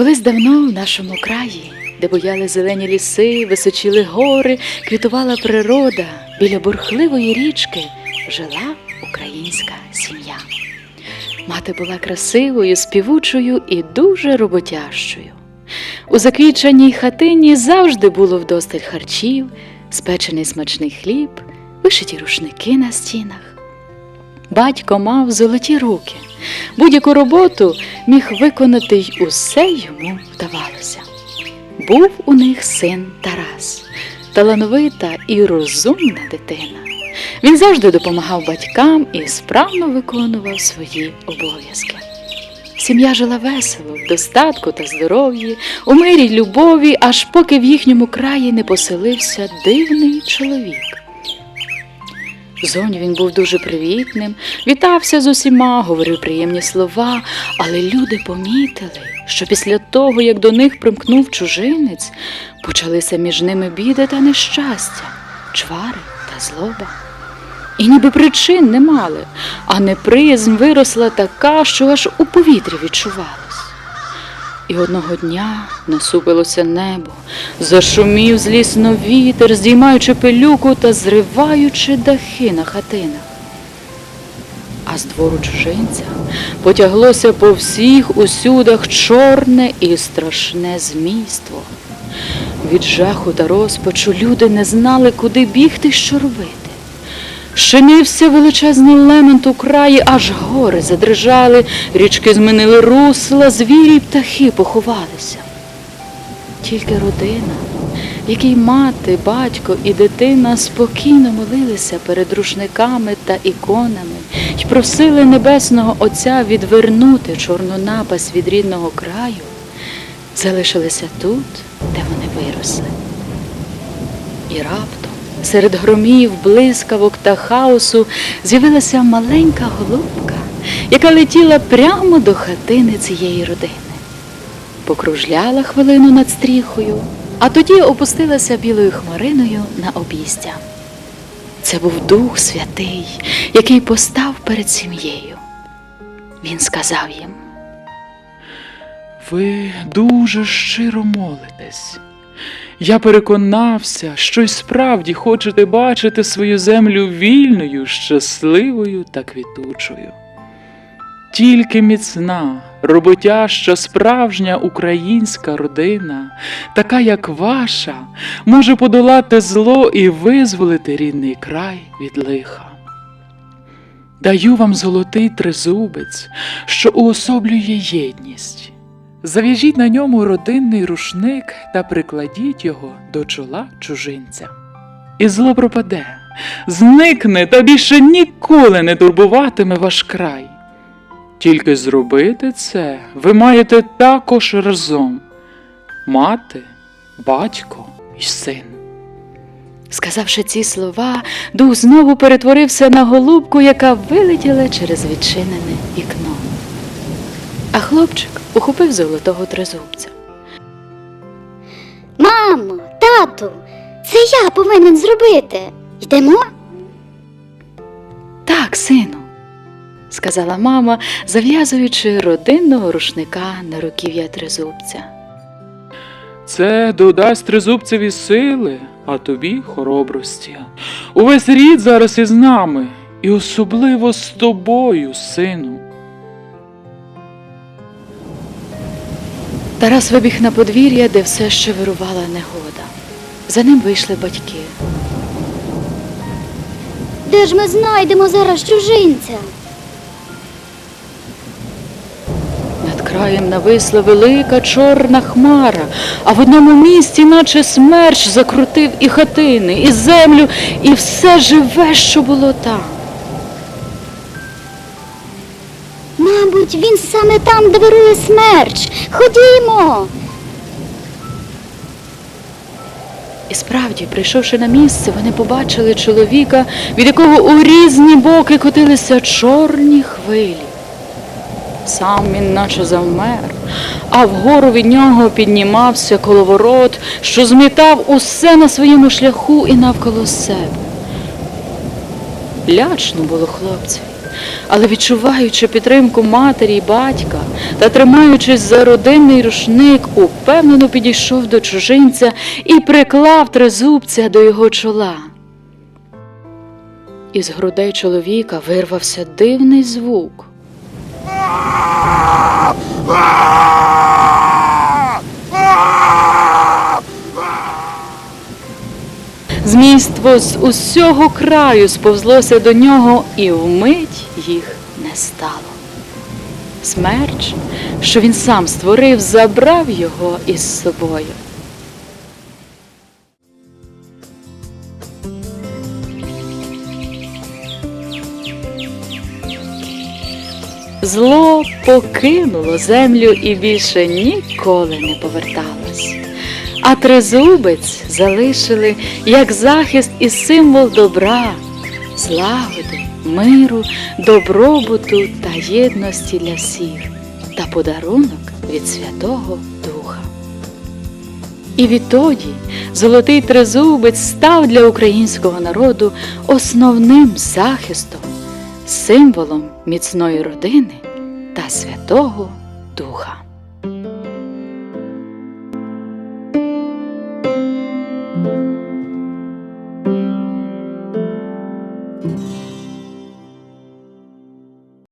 Колись давно в нашому краї, де буяли зелені ліси, височили гори, квітувала природа, біля бурхливої річки жила українська сім'я. Мати була красивою, співучою і дуже роботящою. У заквіченій хатині завжди було вдосталь харчів, спечений смачний хліб, вишиті рушники на стінах. Батько мав золоті руки. Будь-яку роботу міг виконати й усе йому вдавалося. Був у них син Тарас, талановита і розумна дитина. Він завжди допомагав батькам і справно виконував свої обов'язки. Сім'я жила весело, в достатку та здоров'ї, у мирі й любові, аж поки в їхньому краї не поселився дивний чоловік. Зовні він був дуже привітним, вітався з усіма, говорив приємні слова, але люди помітили, що після того, як до них примкнув чужинець, почалися між ними біди та нещастя, чвари та злоба. І ніби причин не мали, а неприязнь виросла така, що аж у повітрі відчувалась. І одного дня насупилося небо, зашумів злісно вітер, здіймаючи пилюку та зриваючи дахи на хатинах. А з двору чужинця потяглося по всіх усюдах чорне і страшне змійство. Від жаху та розпачу люди не знали, куди бігти що робити. Щинився величезний лемент у краї, аж гори задрижали, річки змінили русла, звірі й птахи поховалися. Тільки родина, якій мати, батько і дитина спокійно молилися перед рушниками та іконами й просили Небесного Отця відвернути чорну напасть від рідного краю, залишилися тут, де вони виросли. І раптом серед громів, блискавок та хаосу з'явилася маленька голубка, яка летіла прямо до хатини цієї родини. Покружляла хвилину над стріхою, а тоді опустилася білою хмариною на обійстя. Це був Дух Святий, який постав перед сім'єю. Він сказав їм. Ви дуже щиро молитесь. Я переконався, що й справді хочете бачити свою землю вільною, щасливою та квітучою. Тільки міцна, роботяща, справжня українська родина, така як ваша, може подолати зло і визволити рідний край від лиха. Даю вам золотий тризубець, що уособлює єдність. Зав'яжіть на ньому родинний рушник та прикладіть його до чола чужинця. І зло пропаде, зникне та більше ніколи не турбуватиме ваш край. Тільки зробити це ви маєте також разом мати, батько і син. Сказавши ці слова, дух знову перетворився на голубку, яка вилетіла через відчинене вікно. А хлопчик ухопив золотого тризубця. Мамо, тату, це я повинен зробити. Йдемо? Так, сину, сказала мама, зав'язуючи родинного рушника на руків'я тризубця. Це додасть тризубцеві сили, а тобі хоробрості. Увесь рід зараз із нами, і особливо з тобою, сину. Тарас вибіг на подвір'я, де все ще вирувала негода. За ним вийшли батьки. Де ж ми знайдемо зараз чужинця? Над краєм нависла велика чорна хмара, а в одному місці, наче смерч, закрутив і хатини, і землю, і все живе, що було там. Мабуть, він саме там, де вирує смерч. Ходімо. І справді, прийшовши на місце, вони побачили чоловіка, від якого у різні боки котилися чорні хвилі. Сам він наче завмер, а вгору від нього піднімався коловорот, що змітав усе на своєму шляху і навколо себе. Лячно було хлопцеві, але відчуваючи підтримку матері й батька та тримаючись за родинний рушник, упевнено підійшов до чужинця і приклав тризубця до його чола. Із грудей чоловіка вирвався дивний звук. Змійство з усього краю сповзлося до нього, і вмить їх не стало. Смерч, що він сам створив, забрав його із собою. Зло покинуло землю і більше ніколи не поверталось. А тризубець залишили як захист і символ добра, злагоди, миру, добробуту та єдності для всіх, та подарунок від Святого Духа. І відтоді золотий тризубець став для українського народу основним захистом, символом міцної родини та Святого Духа.